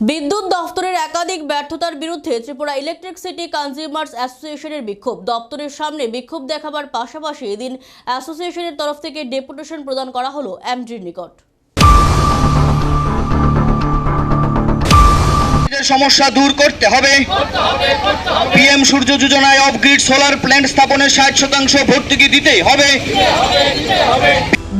বিদ্যুৎ দফতরের একাধিক ব্যর্থতার বিরুদ্ধে ত্রিপুরা ইলেকট্রিসিটি কনজিউমার্স অ্যাসোসিয়েশনের বিক্ষোভ। দপ্তরের সামনে বিক্ষোভ দেখাবার পাশাপাশি এদিন অ্যাসোসিয়েশনের তরফ থেকে ডেপুটেশন প্রদান করা হলো এমডির নিকট। সমস্যা দূর করতে হবে, পিএম সূর্য যোজনায় অফ গ্রিড সোলার প্ল্যান্ট স্থাপনের ষাট শতাংশ ভর্তুকি দিতে হবে।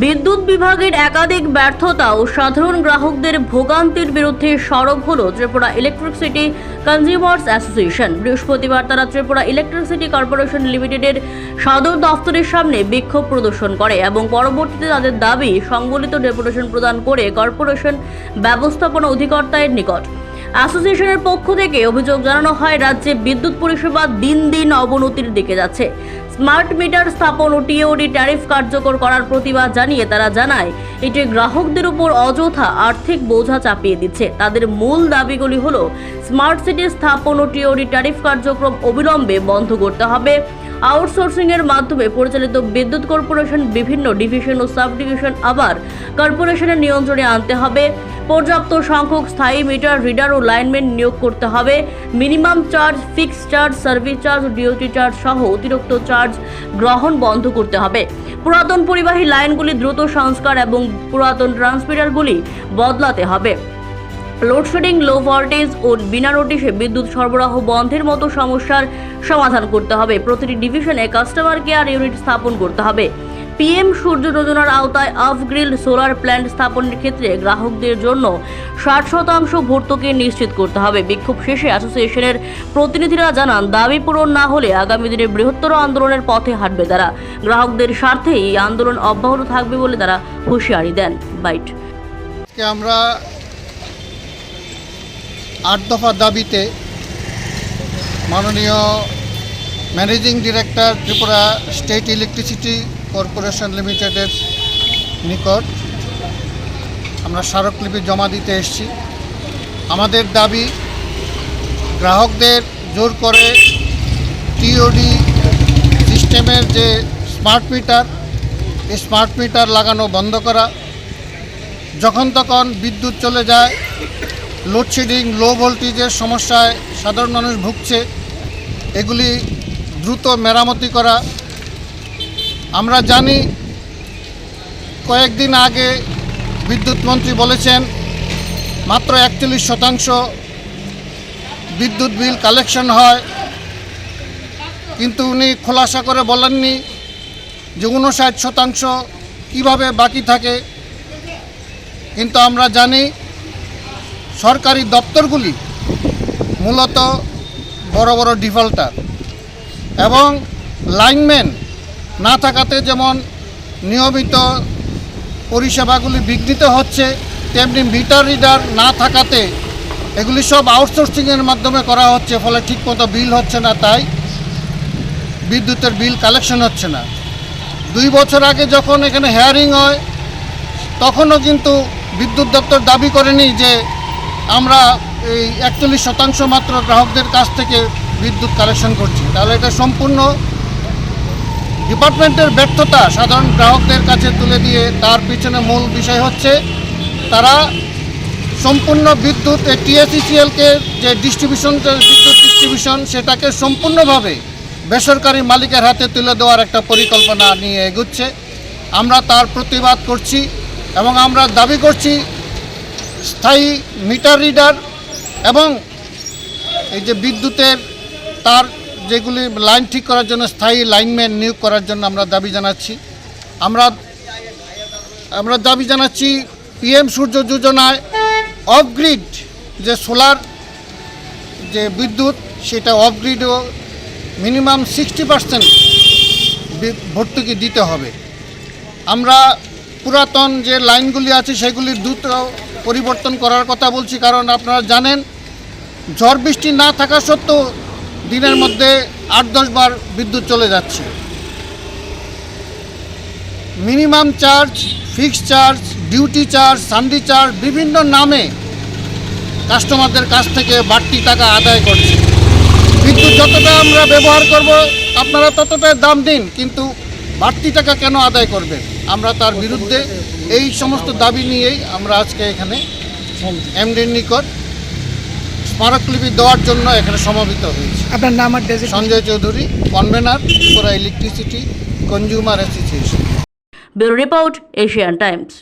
বিদ্যুৎ বিভাগের একাধিক ব্যর্থতা ও সাধারণ গ্রাহকদের ভোগান্তির বিরুদ্ধে সরব হল ত্রিপুরা ইলেকট্রিসিটি কনজিউমার্স অ্যাসোসিয়েশন। বৃহস্পতিবার তারা ত্রিপুরা ইলেকট্রিসিটি কর্পোরেশন লিমিটেডের সদর দফতরের সামনে বিক্ষোভ প্রদর্শন করে এবং পরবর্তীতে তাদের দাবি সংবলিত ডেপুটেশন প্রদান করে কর্পোরেশন ব্যবস্থাপনা অধিকর্তার নিকট। অ্যাসোসিয়েশনের পক্ষ থেকে অভিযোগ জানানো হয়, রাজ্যে বিদ্যুৎ পরিষেবা দিন দিন অবনতির দিকে যাচ্ছে। স্মার্ট মিটার স্থাপন ও টিওডি ট্যারিফ কার্যকর করার প্রতিবাদ জানিয়ে তারা জানায়, এটি গ্রাহকদের উপর অযথা আর্থিক বোঝা চাপিয়ে দিচ্ছে। তাদের মূল দাবিগুলি হলো, স্মার্ট সিটি স্থাপন ও টিওডি ট্যারিফ কার্যক্রম অবিলম্বে বন্ধ করতে হবে। আউটসোর্সিং এর মাধ্যমে পরিচালিত বিদ্যুৎ কর্পোরেশন, বিভিন্ন ডিভিশন ও সাব ডিভিশন আবার কর্পোরেশনের নিয়ন্ত্রণে আনতে হবে। পর্যাপ্ত সংখ্যক স্থায়ী মিটার, রিডার ও লাইনম্যান নিয়োগ করতে হবে। Minimum charge, fixed charge, service charge ও ডিওটি চার্জ সহ অতিরিক্ত চার্জ গ্রহণ বন্ধ করতে হবে। পুরাতন পরিবাহী লাইনগুলি দ্রুত সংস্কার এবং পুরাতন ট্রান্সমিটারগুলি বদলাতে হবে। লোডশেডিং লো ভোল্টেজ ও বিনা নোটিশে বিদ্যুৎ সরবরাহ বন্ধের মতো সমস্যার সমাধান করতে হবে। প্রতিটি ডিভিশনে কাস্টমার কেয়ার ইউনিট স্থাপন করতে হবে। পিএম সূর্য যোজনার আওতায় অফ গ্রিল সোলার প্ল্যান্ট স্থাপনের ক্ষেত্রে গ্রাহকদের জন্য ষাট শতাংশ ভর্তুকি নিশ্চিত করতে হবে। বিক্ষোভ শেষে অ্যাসোসিয়েশনের প্রতিনিধিরা জানান, দাবি পূরণ না হলে আগামী দিনে বৃহত্তর আন্দোলনের পথে হাঁটবে তারা। গ্রাহকদের স্বার্থে এই আন্দোলন অব্যাহত থাকবে বলে তারা হুঁশিয়ারি দেন। বাইট। আমরা আট দফা দাবিতে মাননীয় managing director Tripura state electricity corporation লিমিটেডের নিকট আমরা স্মারকলিপি জমা দিতে এসেছি। আমাদের দাবি, গ্রাহকদের জোর করে টিওডি সিস্টেমের যে স্মার্ট মিটার, এই স্মার্ট মিটার লাগানো বন্ধ করা, যখন তখন বিদ্যুৎ চলে যায় লোডশেডিং লো ভোল্টেজের সমস্যায় সাধারণ মানুষ ভুগছে, এগুলি দ্রুত মেরামতি করা। আমরা জানি, কয়েকদিন আগে বিদ্যুৎ মন্ত্রী বলেছেন, মাত্র একচল্লিশ শতাংশ বিদ্যুৎ বিল কালেকশন হয়। কিন্তু উনি খোলাসা করে বলেননি যে উনষাট শতাংশ কীভাবে বাকি থাকে। কিন্তু আমরা জানি সরকারি দপ্তরগুলি মূলত বড় বড় ডিফল্টার এবং লাইনম্যান না থাকাতে যেমন নিয়মিত পরিষেবাগুলি বিঘ্নিত হচ্ছে, তেমনি মিটার রিডার না থাকাতে এগুলি সব আউটসোর্সিংয়ের মাধ্যমে করা হচ্ছে, ফলে ঠিকমতো বিল হচ্ছে না, তাই বিদ্যুতের বিল কালেকশন হচ্ছে না। দুই বছর আগে যখন এখানে হেয়ারিং হয়, তখনও কিন্তু বিদ্যুৎ দপ্তর দাবি করেনি যে আমরা এই একচল্লিশ শতাংশ মাত্র গ্রাহকদের কাছ থেকে বিদ্যুৎ কালেকশন করছি। তাহলে এটা সম্পূর্ণ ডিপার্টমেন্টের ব্যর্থতা সাধারণ গ্রাহকদের কাছে তুলে দিয়ে তার পিছনে মূল বিষয় হচ্ছে তারা সম্পূর্ণ বিদ্যুৎ, এই টিএসিসিএলকে যে ডিস্ট্রিবিউশন বিদ্যুৎ ডিস্ট্রিবিউশন সেটাকে সম্পূর্ণভাবে বেসরকারি মালিকের হাতে তুলে দেওয়ার একটা পরিকল্পনা নিয়ে এগুচ্ছে। আমরা তার প্রতিবাদ করছি এবং আমরা দাবি করছি স্থায়ী মিটার রিডার এবং এই যে বিদ্যুতের তার যেগুলি লাইন ঠিক করার জন্য, স্থায়ী লাইনম্যান নিয়োগ করার জন্য আমরা দাবি জানাচ্ছি। আমরা আমরা দাবি জানাচ্ছি পিএম সূর্য যোজনায় অফগ্রিড যে সোলার যে বিদ্যুৎ, সেটা অফগ্রিডও মিনিমাম সিক্সটি পার্সেন্ট ভর্তুকি দিতে হবে। আমরা পুরাতন যে লাইনগুলি আছে, সেগুলি দ্রুত পরিবর্তন করার কথা বলছি, কারণ আপনারা জানেন, ঝড় বৃষ্টি না থাকা সত্ত্বেও দিনের মধ্যে আট, দশ বার বিদ্যুৎ চলে যাচ্ছে। Minimum charge, fixed charge, duty charge, sundry charge, বিভিন্ন নামে কাস্টমারদের কাছ থেকে বাড়তি টাকা আদায় করছে। বিদ্যুৎ যতটা আমরা ব্যবহার করব, আপনারা ততটা দাম দিন, কিন্তু বাড়তি টাকা কেন আদায় করবেন? আমরা তার বিরুদ্ধে এই সমস্ত দাবি নিয়েই আমরা আজকে এখানে এমডির নিকট স্মারকলিপি দেওয়ার জন্য এখানে সমাবেত হয়েছে। আপনার নাম আর Sanjay Chowdhury convener Tripura electricity consumer association bureau report Asian Times.